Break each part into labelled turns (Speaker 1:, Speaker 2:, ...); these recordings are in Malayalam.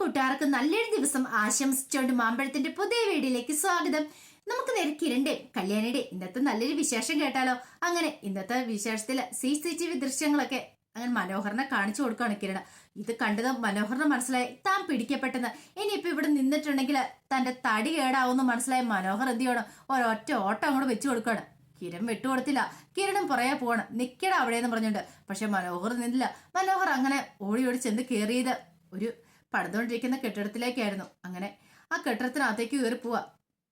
Speaker 1: കൂട്ടുകാർക്ക് നല്ലൊരു ദിവസം ആശംസിച്ചുകൊണ്ട് മാമ്പഴത്തിന്റെ പുതിയ വീഡിയോയിലേക്ക് സ്വാഗതം. നമുക്ക് നേരെ കിരണ്ടേ കല്യാണിയുടെ ഇന്നത്തെ നല്ലൊരു വിശേഷം കേട്ടാലോ? അങ്ങനെ ഇന്നത്തെ വിശേഷത്തിൽ സി സി ടി വി ദൃശ്യങ്ങളൊക്കെ അങ്ങനെ മനോഹരനെ കാണിച്ചു കൊടുക്കുകയാണ് കിരണ ഇത് കണ്ടത് മനോഹറിന് മനസ്സിലായി. താൻ പിടിക്കപ്പെട്ടെന്ന്. ഇനിയിപ്പോ ഇവിടെ നിന്നിട്ടുണ്ടെങ്കിൽ തന്റെ തടി കേടാവുമെന്ന് മനസ്സിലായ മനോഹർ എന്ത് ചെയ്യണം? ഒരൊറ്റ ഓട്ടം അങ്ങോട്ട് വെച്ചു കൊടുക്കുകയാണ് കിരൺ വിട്ടുകൊടുത്തില്ല കിരണും പുറകെ പോകണം നിക്കട അവിടെയെന്ന് പറഞ്ഞുണ്ട് പക്ഷെ മനോഹർ നിന്നില്ല. മനോഹർ അങ്ങനെ ഓടി ഓടി ചെന്ന് കയറിയത് ഒരു പടുത്തുകൊണ്ടിരിക്കുന്ന കെട്ടിടത്തിലേക്കായിരുന്നു. അങ്ങനെ ആ കെട്ടിടത്തിനകത്തേക്ക് കയറി പോവാ.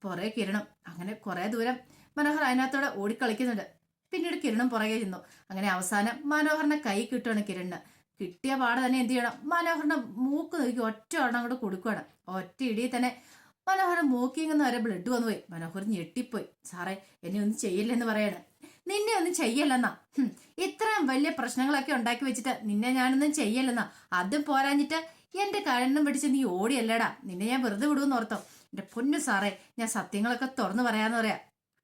Speaker 1: പുറകെ കിരണം. അങ്ങനെ കുറെ ദൂരം മനോഹർ അതിനകത്തോടെ ഓടിക്കളിക്കുന്നുണ്ട്. പിന്നീട് കിരണം പുറകെ ചെന്നു. അങ്ങനെ അവസാനം മനോഹറിനെ കൈ കിട്ടുകയാണ് കിരണിന്. കിട്ടിയ പാടെ തന്നെ എന്ത് ചെയ്യണം? മനോഹറിന്റെ മൂക്ക് നോക്കി ഒറ്റ ഒരെണ്ണം അങ്ങോട്ട് കൊടുക്കുകയാണ് ഒറ്റ ഇടിയിൽ തന്നെ മനോഹരൻ മൂക്കിങ്ങുന്ന വരെ ബ്ലഡ് വന്നു പോയി. മനോഹർ ഞെട്ടിപ്പോയി. സാറേ എന്നെ ഒന്നും ചെയ്യില്ലെന്ന് പറയാണ്. നിന്നെ ഒന്നും ചെയ്യല്ലെന്നാ? ഇത്രയും വലിയ പ്രശ്നങ്ങളൊക്കെ ഉണ്ടാക്കി വെച്ചിട്ട് നിന്നെ ഞാനൊന്നും ചെയ്യല്ലെന്നാ? അതും പോരാഞ്ഞിട്ട് എന്റെ കഴന്നും പിടിച്ച് നീ ഓടിയല്ലടാ? നിന്നെ ഞാൻ വെറുതെ വിടുമെന്ന് ഓർത്തോ. എന്റെ പൊന്നു സാറേ ഞാൻ സത്യങ്ങളൊക്കെ തുറന്നു പറയാന്ന് പറയാ.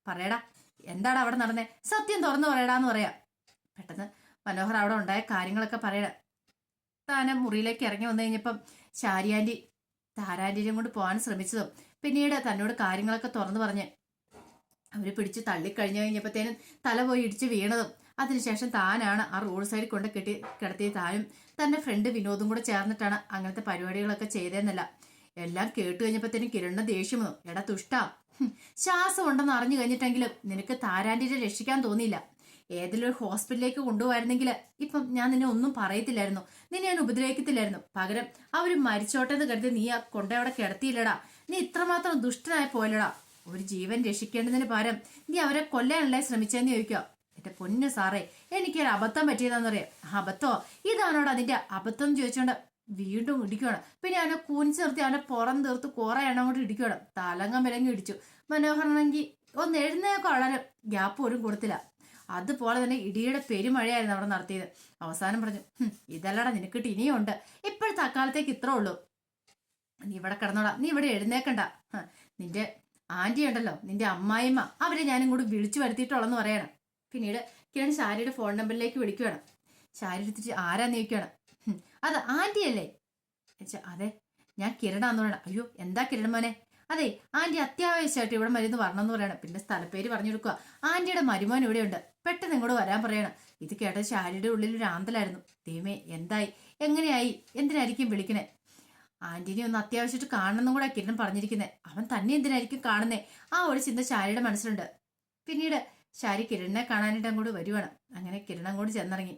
Speaker 1: പറയടാ എന്താടാ അവിടെ നടന്നേ? സത്യം തുറന്നു പറയടാന്ന് പറയാ. പെട്ടെന്ന് മനോഹർ അവിടെ ഉണ്ടായ കാര്യങ്ങളൊക്കെ പറയട. താനെ മുറിയിലേക്ക് ഇറങ്ങി വന്നു കഴിഞ്ഞപ്പം ശാരിയാന്റി താരാന്റിനെയും കൊണ്ട് പോകാൻ ശ്രമിച്ചതും പിന്നീട് തന്നോട് കാര്യങ്ങളൊക്കെ തുറന്നു പറഞ്ഞ് അവർ പിടിച്ച് തള്ളിക്കഴിഞ്ഞു കഴിഞ്ഞപ്പോഴത്തേനും തല പോയി ഇടിച്ച് വീണതും. അതിനുശേഷം താനാണ് ആ റോഡ് സൈഡിൽ കൊണ്ട് കെട്ടി കിടത്തി താനും തന്റെ ഫ്രണ്ട് വിനോദും കൂടെ ചേർന്നിട്ടാണ് അങ്ങനത്തെ പരിപാടികളൊക്കെ ചെയ്തതെന്നല്ല. എല്ലാം കേട്ട് കഴിഞ്ഞപ്പോഴത്തേനും കിരണ്ണ ദേഷ്യം വന്നു. എടാ തുഷ്ട ശ്വാസം ഉണ്ടെന്ന് അറിഞ്ഞു കഴിഞ്ഞിട്ടെങ്കിലും നിനക്ക് താരാന്റിനെ രക്ഷിക്കാൻ തോന്നിയില്ല. ഏതെങ്കിലും ഒരു ഹോസ്പിറ്റലിലേക്ക് കൊണ്ടുപോയിരുന്നെങ്കിൽ ഇപ്പം ഞാൻ നിന്നെ ഒന്നും പറയത്തില്ലായിരുന്നു. നിന്നെ ഞാൻ ഉപദ്രവിക്കത്തില്ലായിരുന്നു. പകരം അവർ മരിച്ചോട്ടെന്ന് കരുതി നീ കൊണ്ടവിടെ കിടത്തിയില്ലടാ. നീ ഇത്രമാത്രം ദുഷ്ടനായി പോയല്ലടാ. ഒരു ജീവൻ രക്ഷിക്കേണ്ടതിന് പകരം നീ അവരെ കൊല്ലാനല്ലേ ശ്രമിച്ചെന്ന് ചോദിക്കുക. എന്റെ പൊന്നു സാറേ എനിക്കൊരു അബദ്ധം പറ്റിയതാന്ന് പറയാം. അബദ്ധോ? ഇതാണോട് അതിന്റെ അബദ്ധം ചോദിച്ചോണ്ട് വീണ്ടും ഇടിക്കണം പിന്നെ അവനെ കൂനിച്ച് നിർത്തി അവനെ പുറം തീർത്ത് കുറെ എണ്ണം കൊണ്ട് ഇടിക്കണം തലങ്ങം വിലങ്ങി ഇടിച്ചു. മനോഹരണെങ്കിൽ ഒന്ന് എഴുന്നേക്കെ വളരെ ഗ്യാപ്പ് പോലും കൊടുത്തില്ല. അതുപോലെ തന്നെ ഇടിയുടെ പെരുമഴയായിരുന്നു അവിടെ നടത്തിയത്. അവസാനം പറഞ്ഞു "ഹും, ഇതല്ലടാ നിനക്കിട്ട് ഇനിയുണ്ട് ഇപ്പോഴത്തെ അക്കാലത്തേക്ക് ഇത്രേ ഉള്ളൂ. നീ ഇവിടെ കിടന്നോടാ നീ ഇവിടെ എഴുന്നേക്കണ്ട. നിന്റെ ആന്റി ഉണ്ടല്ലോ നിന്റെ അമ്മായിമ്മ. അവരെ ഞാനും കൂടി വിളിച്ചു വരുത്തിയിട്ടുള്ളെന്ന് പറയണം. പിന്നീട് കിരൺ ശാരിയുടെ ഫോൺ നമ്പറിലേക്ക് വിളിക്കുകയാണ് ശാരി എടുത്തിട്ട് ആരാന്ന് ചോദിക്കുകയാണ് അത് ആന്റി അല്ലേ? അതെ ഞാൻ കിരണാന്ന് പറയണം. അയ്യോ എന്താ കിരൺ മോനെ? അതെ ആന്റി അത്യാവശ്യമായിട്ട് ഇവിടെ മരുന്ന് വരണമെന്ന് പറയണം. പിന്നെ സ്ഥലപ്പേര് പറഞ്ഞു കൊടുക്കുക ആന്റിയുടെ മരുമോൻ ഇവിടെയുണ്ട്. പെട്ടെന്ന് ഇങ്ങോട്ട് വരാൻ പറയണം. ഇത് കേട്ട ശാരിയുടെ ഉള്ളിൽ ഒരു ആന്തലായിരുന്നു. ദൈവമേ എന്തായി? എങ്ങനെയായി? എന്തിനായിരിക്കും വിളിക്കണേ? ആന്റിനെ ഒന്ന് അത്യാവശ്യമായിട്ട് കാണണമെന്നും കൂടെ കിരൺ പറഞ്ഞിരിക്കുന്നത് അവൻ തന്നെ എന്തിനായിരിക്കും കാണുന്നേ? ആ ഒരു ചിന്ത ശാരിയുടെ മനസ്സിലുണ്ട്. പിന്നീട് ശാരി കിരണിനെ കാണാനായിട്ട് അങ്ങോട്ട് വരുവാണ്. അങ്ങനെ കിരൺ അങ്ങോട്ട് ചെന്നിറങ്ങി.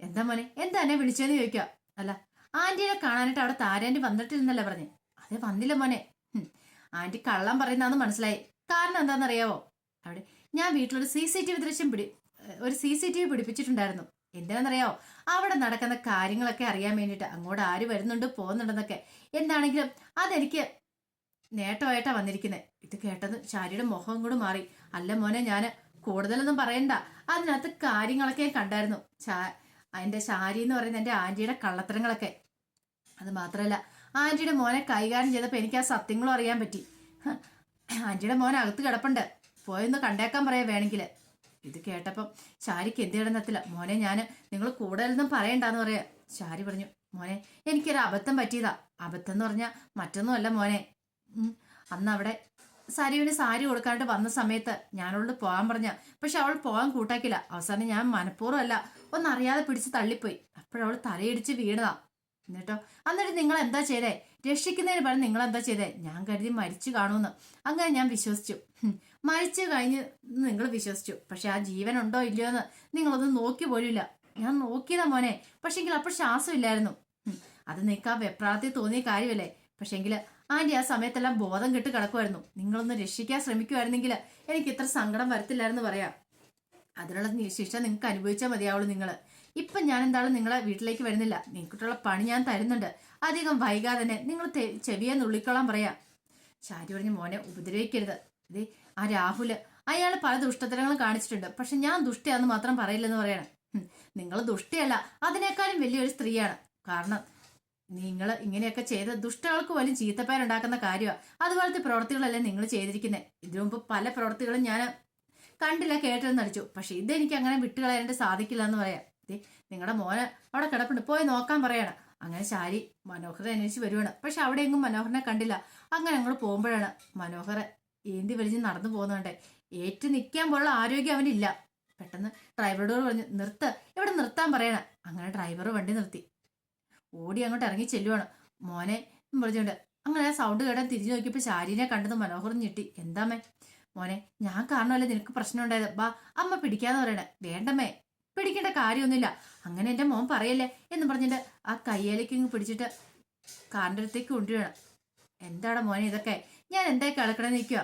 Speaker 1: എന്താ മോനെ എന്താ എന്നെ വിളിച്ചതെന്ന് ചോദിക്കുക അല്ല ആന്റിനെ കാണാനായിട്ട് അവിടെ താരാന്റി വന്നിട്ടില്ലെന്നല്ലേ പറഞ്ഞേ. അതെ വന്നില്ല മോനെ. ആന്റി കള്ളം പറയുന്നതെന്ന് മനസ്സിലായി. കാരണം എന്താണെന്നറിയാവോ? അവിടെ ഞാൻ വീട്ടിലൊരു സി സി ടി വി ദൃശ്യം പിടി ഒരു സി സി ടി വി പിടിപ്പിച്ചിട്ടുണ്ടായിരുന്നു. എന്തിനാണെന്നറിയാവോ അവിടെ നടക്കുന്ന കാര്യങ്ങളൊക്കെ അറിയാൻ വേണ്ടിയിട്ട് അങ്ങോട്ട് ആര് വരുന്നുണ്ട് പോകുന്നുണ്ടെന്നൊക്കെ. എന്താണെങ്കിലും അതെനിക്ക് നേട്ടമായിട്ടാണ് വന്നിരിക്കുന്നത് ഇത് കേട്ടത് ശാരിയുടെ മുഖം കൂടെ മാറി. അല്ല മോനെ ഞാൻ കൂടുതലൊന്നും പറയണ്ട. അതിനകത്ത് കാര്യങ്ങളൊക്കെ കണ്ടായിരുന്നു. ചാ എന്റെ ശാരി എന്ന് പറയുന്ന എന്റെ ആന്റിയുടെ കള്ളത്തരങ്ങളൊക്കെ. അത് മാത്രമല്ല ആന്റിയുടെ മോനെ കൈകാര്യം ചെയ്തപ്പോൾ എനിക്ക് ആ സത്യങ്ങളും അറിയാൻ പറ്റി. ആന്റിയുടെ മോൻ അകത്ത് കിടപ്പുണ്ട്. പോയൊന്ന് കണ്ടേക്കാൻ പറയാം വേണമെങ്കിൽ ഇത് കേട്ടപ്പം ഷാരിക്ക് എന്ത് കിടന്നത്തില്ല മോനെ ഞാൻ നിങ്ങൾ കൂടുതലൊന്നും പറയണ്ടെന്ന് പറയാ. ഷാരി പറഞ്ഞു മോനെ എനിക്കൊരു അബദ്ധം പറ്റിയതാ. അബദ്ധം എന്ന് പറഞ്ഞാൽ മറ്റൊന്നുമല്ല മോനെ. അന്ന് അവിടെ സരിവിന് സാരി കൊടുക്കാണ്ട് വന്ന സമയത്ത് ഞാനവളോട് പോകാൻ പറഞ്ഞ പക്ഷെ അവൾ പോകാൻ കൂട്ടാക്കില്ല അവസാനം ഞാൻ മനഃപൂർവമല്ല ഒന്നറിയാതെ പിടിച്ച് തള്ളിപ്പോയി. അപ്പോഴവൾ തലയിടിച്ച് വീണതാ. എന്നിട്ടോ എന്നിട്ട് നിങ്ങൾ എന്താ ചെയ്തേ? രക്ഷിക്കുന്നതിന് പകരം നിങ്ങൾ എന്താ ചെയ്തേ? ഞാൻ കരുതി മരിച്ചു കാണുമെന്ന്. അങ്ങനെ ഞാൻ വിശ്വസിച്ചു. മരിച്ചു കഴിഞ്ഞ് നിങ്ങൾ വിശ്വസിച്ചു. പക്ഷെ ആ ജീവൻ ഉണ്ടോ ഇല്ലയോ എന്ന് നിങ്ങളൊന്നും നോക്കി പോലില്ല ഞാൻ നോക്കിയതാ മോനെ. പക്ഷെങ്കിൽ അപ്പോൾ ശ്വാസം ഇല്ലായിരുന്നു. അത് ആ വെപ്രാളത്തിൽ തോന്നിയ കാര്യമല്ലേ? പക്ഷെങ്കിൽ ആന്റി ആ സമയത്തെല്ലാം ബോധം കെട്ട് കിടക്കുമായിരുന്നു നിങ്ങളൊന്ന് രക്ഷിക്കാൻ ശ്രമിക്കുമായിരുന്നെങ്കിൽ എനിക്ക് ഇത്ര സങ്കടം വരത്തില്ലായിരുന്നു പറയാം. അതിനുള്ള ശിക്ഷ നിങ്ങൾക്ക് അനുഭവിച്ചാൽ മതിയാവുള്ളൂ നിങ്ങൾ ഇപ്പം ഞാൻ എന്തായാലും നിങ്ങളെ വീട്ടിലേക്ക് വരുന്നില്ല. നിങ്ങൾക്കുള്ള പണി ഞാൻ തരുന്നുണ്ട്. അധികം വൈകാതെ തന്നെ നിങ്ങൾ ചെവിയെ നുള്ളിക്കൊള്ളാൻ പറയാം. ശാരി പറഞ്ഞ് മോനെ ഉപദ്രവിക്കരുത്. ഇത് ആ രാഹുൽ. അയാൾ പല ദുഷ്ടത്തരങ്ങളും കാണിച്ചിട്ടുണ്ട്. പക്ഷെ ഞാൻ ദുഷ്ടയാന്ന് മാത്രം പറയില്ലെന്ന് പറയണം. നിങ്ങൾ ദുഷ്ടിയല്ല. അതിനേക്കാളും വലിയൊരു സ്ത്രീയാണ്. കാരണം നിങ്ങൾ ഇങ്ങനെയൊക്കെ ചെയ്ത് ദുഷ്ടകൾക്ക് പോലും ചീത്തപ്പേരുണ്ടാക്കുന്ന കാര്യമാണ് അതുപോലത്തെ പ്രവർത്തികളല്ലേ നിങ്ങൾ ചെയ്തിരിക്കുന്നത് ഇതിനു മുമ്പ് പല പ്രവർത്തികളും ഞാൻ കണ്ടില്ല കേട്ടെന്ന് നടിച്ചു. പക്ഷെ ഇതെനിക്ക് അങ്ങനെ വിട്ടുകളയാനായിട്ട് സാധിക്കില്ല എന്ന് പറയാം. നിങ്ങളുടെ മോന് അവിടെ കിടപ്പുണ്ട്. പോയി നോക്കാൻ പറയണം. അങ്ങനെ ശാരി മനോഹരനെ അന്വേഷിച്ച് വരുവാണ്. പക്ഷെ അവിടെ എങ്ങും മനോഹരനെ കണ്ടില്ല. അങ്ങനെ ഞങ്ങൾ പോകുമ്പോഴാണ് മനോഹര ഏന്തി വലിഞ്ഞ് നടന്നു പോകുന്നുണ്ട് ഏറ്റു നിൽക്കാൻ പോലുള്ള ആരോഗ്യം അവനില്ല. പെട്ടെന്ന് ഡ്രൈവറോട് പറഞ്ഞു നിർത്ത്. ഇവിടെ നിർത്താൻ പറയണ? അങ്ങനെ ഡ്രൈവർ വണ്ടി നിർത്തി. ഓടി അങ്ങോട്ട് ഇറങ്ങി ചെല്ലുവാണ്. മോനെ പറഞ്ഞുകൊണ്ട് അങ്ങനെ സൗണ്ട് കേട്ടാൻ തിരിഞ്ഞു നോക്കിയപ്പോൾ ശാരീനെ കണ്ടത് മനോഹരം ഞെട്ടി. എന്താമ്മേ? മോനെ ഞാൻ കാരണമല്ലേ നിനക്ക് പ്രശ്നം ഉണ്ടായത്? ബാ അമ്മ പിടിക്കാന്ന് പറയണേ. വേണ്ടമ്മേ പിടിക്കേണ്ട കാര്യമൊന്നുമില്ല. അങ്ങനെ എന്റെ മോൻ പറയല്ലേ? എന്ന് പറഞ്ഞിട്ട് ആ കയ്യേലേക്ക് ഇങ്ങ് പിടിച്ചിട്ട് കാറിന്റെ അടുത്തേക്ക് കൊണ്ടുവരണം എന്താണ് മോനെ ഇതൊക്കെ? ഞാൻ എന്തായി കിളക്കണം നിൽക്കുക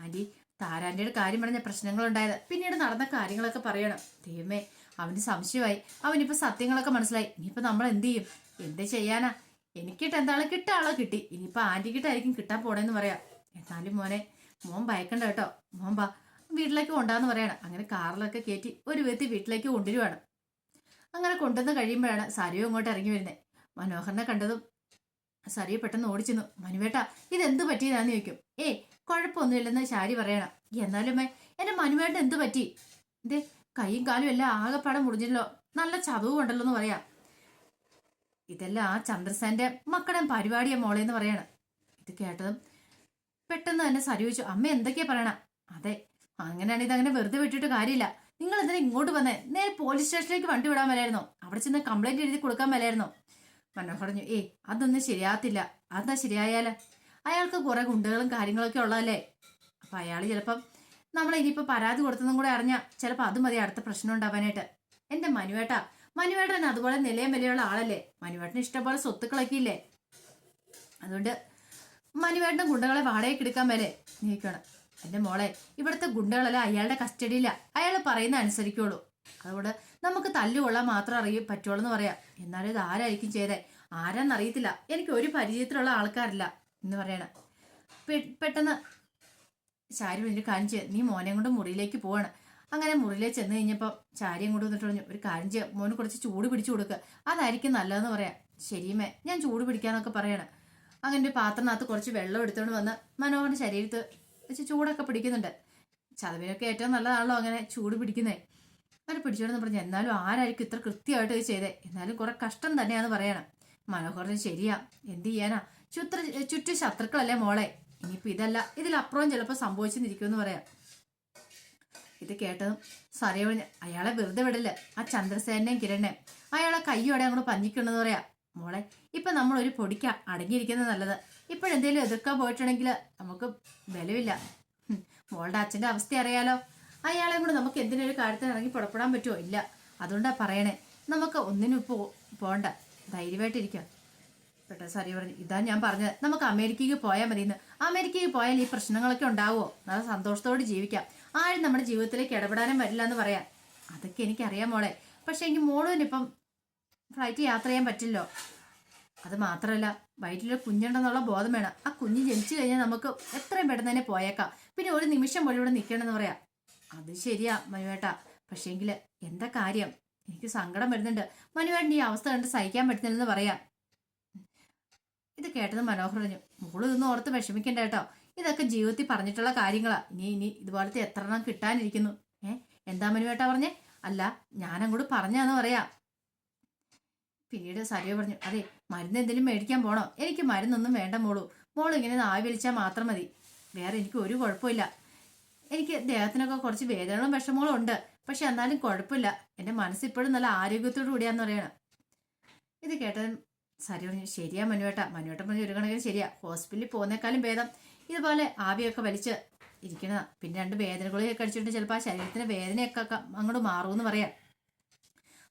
Speaker 1: ആന്റി താരാന്റെ കാര്യം പറഞ്ഞ പ്രശ്നങ്ങൾ പ്രശ്നങ്ങളുണ്ടായത്. പിന്നീട് നടന്ന കാര്യങ്ങളൊക്കെ പറയണം. ദൈവമേ അവന് സംശയമായി. അവനിപ്പോ സത്യങ്ങളൊക്കെ മനസ്സിലായി. ഇനിയിപ്പോ നമ്മൾ എന്ത് ചെയ്യും? എന്ത് ചെയ്യാനാ? എനിക്കിട്ട് എന്താളെ കിട്ടാളോ കിട്ടി. ഇനിയിപ്പോ ആന്റിക്കിട്ടായിരിക്കും കിട്ടാൻ പോണേന്ന് പറയാം. എന്നാലും മോനെ മോൻ ഭയക്കണ്ട കേട്ടോ. മോൻ ബാ വീട്ടിലേക്ക് കൊണ്ടാന്ന് പറയണം. അങ്ങനെ കാറിലൊക്കെ കയറ്റി ഒരു വ്യക്തി വീട്ടിലേക്ക് കൊണ്ടുവരുവാണ്. അങ്ങനെ കൊണ്ടുവന്ന് കഴിയുമ്പോഴാണ് സരിയോ ഇങ്ങോട്ട് ഇറങ്ങി വരുന്നത് മനോഹരനെ കണ്ടതും സരിയ പെട്ടെന്ന് ഓടിച്ചെന്നു. മനുവേട്ട ഇതെന്ത് പറ്റിയതാന്ന് ചോദിക്കും. ഏ കുഴപ്പമൊന്നുമില്ലെന്ന് ശാരി പറയണം. എന്നാലും എന്റെ മനുവേട്ട എന്ത് പറ്റി? ഇത് കൈയും കാലും എല്ലാം ആകെപ്പാടം മുറിഞ്ഞല്ലോ. നല്ല ചതവ് ഉണ്ടല്ലോ എന്ന് പറയാം. ഇതെല്ലാം ആ ചന്ദ്രസേന്റെ മക്കളുടെ പരിപാടിയാ എന്ന് പറയണം. ഇത് കേട്ടതും പെട്ടെന്ന് തന്നെ സരി ചോദിച്ചു അമ്മ എന്തൊക്കെയാ പറയണ? അതെ അങ്ങനെയാണ് ഇത് അങ്ങനെ വെറുതെ വിട്ടിട്ട് കാര്യമില്ല. നിങ്ങൾ എന്തിനാ ഇങ്ങോട്ട് വന്നേ? നേരെ പോലീസ് സ്റ്റേഷനിലേക്ക് വണ്ടി വിടാൻ മേലായിരുന്നോ? അവിടെ ചെന്ന് കംപ്ലൈന്റ് എഴുതി കൊടുക്കാൻ മേലായിരുന്നോ? മനോഹർ പറഞ്ഞു ഏയ് അതൊന്നും ശരിയാകത്തില്ല. അതെന്താ ശരിയായാൽ? അയാൾക്ക് കുറെ ഗുണ്ടകളും കാര്യങ്ങളൊക്കെ ഉള്ളതല്ലേ? അപ്പൊ അയാൾ ചിലപ്പം നമ്മൾ ഇനിയിപ്പോ പരാതി കൊടുത്തതും കൂടെ അറിഞ്ഞാൽ ചിലപ്പോൾ അത് മതി അടുത്ത പ്രശ്നം ഉണ്ടാവാനായിട്ട്. എന്റെ മനുവേട്ട മനുവേട്ടൻ അതുപോലെ നിലയം വിലയുള്ള ആളല്ലേ? മനുവേട്ടന് ഇഷ്ടംപോലെ സ്വത്തുക്കളൊക്കെ ഇല്ലേ? അതുകൊണ്ട് മനുവേട്ടൻ ഗുണ്ടകളെ വാടകയ്ക്ക് എടുക്കാൻ മേലെ നീക്കണം എന്റെ മോളെ ഇവിടുത്തെ ഗുണ്ടകളെല്ലാം അയാളുടെ കസ്റ്റഡിയിലാണ് അയാൾ പറയുന്ന അനുസരിക്കുള്ളൂ. അതുകൊണ്ട് നമുക്ക് തല്ലുകൊള്ളാൻ മാത്രം അറിയ പറ്റുള്ളൂ എന്ന് പറയാം. എന്നാലും ഇത് ആരായിരിക്കും ചെയ്തേ? ആരാന്നറിയത്തില്ല എനിക്ക് ഒരു പരിചയത്തിലുള്ള ആൾക്കാരില്ല എന്ന് പറയണ. പെട്ടെന്ന് ചാരി വലിയ കാണിച്ച് നീ മോനെ കൊണ്ട് മുറിയിലേക്ക് പോവാണ്. അങ്ങനെ മുറിയിലേക്ക് ചെന്ന് കഴിഞ്ഞപ്പോൾ ചാരി അങ്ങോട്ട് വന്നിട്ട് പറഞ്ഞു ഒരു കാര്യം ചെയ്യാം. മോന് കുറച്ച് ചൂട് പിടിച്ചു കൊടുക്കുക അതായിരിക്കും നല്ലതെന്ന് പറയാം. ശരിയുമേ ഞാൻ ചൂട് പിടിക്കാന്നൊക്കെ പറയണം. അങ്ങനെ ഒരു പാത്രത്തിനകത്ത് കുറച്ച് വെള്ളം എടുത്തുകൊണ്ട് വന്ന് മനോഹരന്റെ ശരീരത്ത് വെച്ച് ചൂടൊക്കെ പിടിക്കുന്നുണ്ട്. ചതവിനൊക്കെ ഏറ്റവും നല്ലതാണല്ലോ അങ്ങനെ ചൂട് പിടിക്കുന്നേ. അങ്ങനെ പിടിച്ചോടെന്ന് പറഞ്ഞു എന്നാലും ആരായിരിക്കും ഇത്ര കൃത്യമായിട്ട് ഇത് ചെയ്തേ? എന്നാലും കുറെ കഷ്ടം തന്നെയാന്ന് പറയണം. മനോഹരന് ശരിയാ. എന്ത് ചെയ്യാനാ? ചുത്ര ചുറ്റു ശത്രുക്കളല്ലേ മോളെ? ഇനിയിപ്പോ ഇതല്ല ഇതിലപ്പുറം ചിലപ്പോൾ സംഭവിച്ചെന്നിരിക്കുമെന്ന് പറയാം. ഇത് കേട്ടതും സറിയ പറഞ്ഞ് അയാളെ വെറുതെ വിടൽ ആ ചന്ദ്രസേനെയും കിരണേയും അയാളെ കയ്യോടെ അങ്ങോട്ട് പഞ്ഞിക്കണെന്ന് പറയാം. മോളെ ഇപ്പൊ നമ്മൾ ഒരു പൊടിക്ക അടങ്ങിയിരിക്കുന്നത് നല്ലത്. ഇപ്പോഴെന്തെങ്കിലും എതിർക്കാൻ പോയിട്ടുണ്ടെങ്കിൽ നമുക്ക് ബലമില്ല മോളുടെ അച്ഛന്റെ അവസ്ഥ അറിയാലോ. അയാളെ കൂടെ നമുക്ക് എന്തിനൊരു കാര്യത്തിന് ഇറങ്ങി പുറപ്പെടാൻ പറ്റുമോ ഇല്ല. അതുകൊണ്ടാണ് പറയണേ. നമുക്ക് ഒന്നിനും ഇപ്പോൾ പോണ്ട. ധൈര്യമായിട്ടിരിക്കാം. പെട്ടെന്ന് സാറി പറഞ്ഞു ഇതാ ഞാൻ പറഞ്ഞത്. നമുക്ക് അമേരിക്കയ്ക്ക് പോയാൽ മതി എന്ന് അമേരിക്കയ്ക്ക് പോയാൽ ഈ പ്രശ്നങ്ങളൊക്കെ ഉണ്ടാവുമോ നല്ല സന്തോഷത്തോടെ ജീവിക്കാം. ആരും നമ്മുടെ ജീവിതത്തിലേക്ക് ഇടപെടാനും വരില്ല എന്ന് പറയാം. അതൊക്കെ എനിക്കറിയാം മോളെ. പക്ഷെ എനിക്ക് മോളുവിനിപ്പം ഫ്ലൈറ്റ് യാത്ര ചെയ്യാൻ പറ്റില്ലോ. അത് മാത്രമല്ല വയറ്റിലൊരു കുഞ്ഞുണ്ടെന്നുള്ള ബോധം വേണം. ആ കുഞ്ഞ് ജനിച്ചു കഴിഞ്ഞാൽ നമുക്ക് എത്രയും പെട്ടെന്ന് തന്നെ പോയേക്കാം. പിന്നെ ഒരു നിമിഷം പോലും ഇവിടെ നിൽക്കണമെന്ന് പറയാം. അത് ശരിയാ മനുവേട്ട. പക്ഷേങ്കിൽ എന്താ കാര്യം? എനിക്ക് സങ്കടം വരുന്നുണ്ട്. മനുവേട്ടൻ ഈ അവസ്ഥ കണ്ട് സഹിക്കാൻ പറ്റുന്നില്ലെന്ന് പറയാ. ഇത് കേട്ടത് മനോഹർ പറഞ്ഞു മോൾ ഓർത്ത് വിഷമിക്കണ്ട കേട്ടോ. ഇതൊക്കെ ജീവിതത്തിൽ പറഞ്ഞിട്ടുള്ള കാര്യങ്ങളാ. ഇനി ഇനി ഇതുപോലത്തെ എത്ര എണ്ണം കിട്ടാനിരിക്കുന്നു. ഏ? എന്താ മനുവേട്ട പറഞ്ഞേ? അല്ല ഞാൻ അങ്ങോട്ട് പറഞ്ഞാന്ന് പറയാ. പിന്നീട് സരിയോ പറഞ്ഞു അതെ മരുന്ന് എന്തെങ്കിലും മേടിക്കാൻ പോണോ? എനിക്ക് മരുന്നൊന്നും വേണ്ട മോളൂ. മോൾ ഇങ്ങനെ ആവി വലിച്ചാൽ മാത്രം മതി. വേറെ എനിക്ക് ഒരു കുഴപ്പമില്ല. എനിക്ക് ദേഹത്തിനൊക്കെ കുറച്ച് വേദനകളും വിഷമങ്ങളും ഉണ്ട്. പക്ഷെ എന്നാലും കുഴപ്പമില്ല. എന്റെ മനസ്സിപ്പോഴും നല്ല ആരോഗ്യത്തോടു കൂടിയാന്ന് പറയണം. ഇത് കേട്ടത് സരി പറഞ്ഞു ശരിയാ മനുവേട്ട. മനുവേട്ട പറഞ്ഞു ഒരു കണക്കിന് ശരിയാ. ഹോസ്പിറ്റലിൽ പോകുന്നേക്കാളും ഭേദം. ഇതുപോലെ ആവിയൊക്കെ വലിച്ച് ഇരിക്കണതാ. പിന്നെ രണ്ട് വേദനകളൊക്കെ അടിച്ചിട്ട് ചിലപ്പോൾ ആ ശരീരത്തിന് വേദനയൊക്കെ അങ്ങോട്ട് മാറുമെന്ന് പറയാം.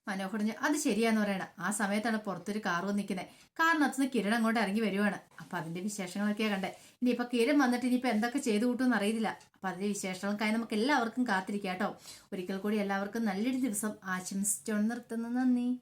Speaker 1: മനോഹർ അത് ശരിയാന്ന് പറയണ. ആ സമയത്താണ് പുറത്തൊരു കാർ നിൽക്കുന്നത് കാറിനകത്തുനിന്ന് കിരൺ അങ്ങോട്ട് ഇറങ്ങി വരുവാണ്. അപ്പൊ അതിന്റെ വിശേഷങ്ങളൊക്കെയാ കണ്ടേ. ഇനിയിപ്പൊ കിരൺ വന്നിട്ട് ഇനിയിപ്പോ എന്തൊക്കെ ചെയ്തു കൂട്ടുമെന്ന് അറിയില്ല അപ്പൊ അതിന്റെ വിശേഷങ്ങൾക്കായി നമുക്ക് എല്ലാവർക്കും കാത്തിരിക്കാം കേട്ടോ. ഒരിക്കൽ കൂടി എല്ലാവർക്കും നല്ലൊരു ദിവസം ആശംസിച്ചോണ്ട് നിർത്തുന്നു. നന്ദി.